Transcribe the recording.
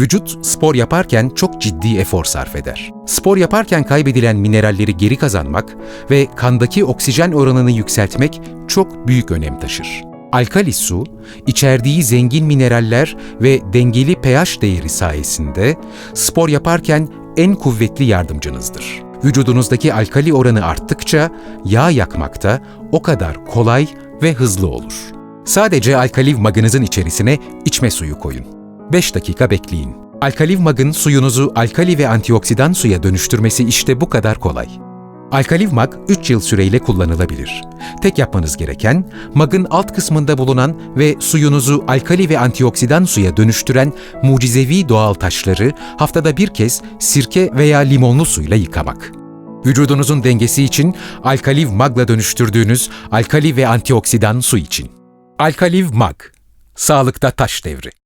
Vücut spor yaparken çok ciddi efor sarf eder. Spor yaparken kaybedilen mineralleri geri kazanmak ve kandaki oksijen oranını yükseltmek çok büyük önem taşır. Alkali su, içerdiği zengin mineraller ve dengeli pH değeri sayesinde spor yaparken en kuvvetli yardımcınızdır. Vücudunuzdaki alkali oranı arttıkça yağ yakmakta o kadar kolay ve hızlı olur. Sadece alkaliv magınızın içerisine içme suyu koyun. 5 dakika bekleyin. Alkaliv magın suyunuzu alkali ve antioksidan suya dönüştürmesi işte bu kadar kolay. Alkaliv mag 3 yıl süreyle kullanılabilir. Tek yapmanız gereken magın alt kısmında bulunan ve suyunuzu alkali ve antioksidan suya dönüştüren mucizevi doğal taşları haftada bir kez sirke veya limonlu suyla yıkamak. Vücudunuzun dengesi için alkaliv magla dönüştürdüğünüz alkali ve antioksidan su için. Alkaliv mag. Sağlıkta taş devri.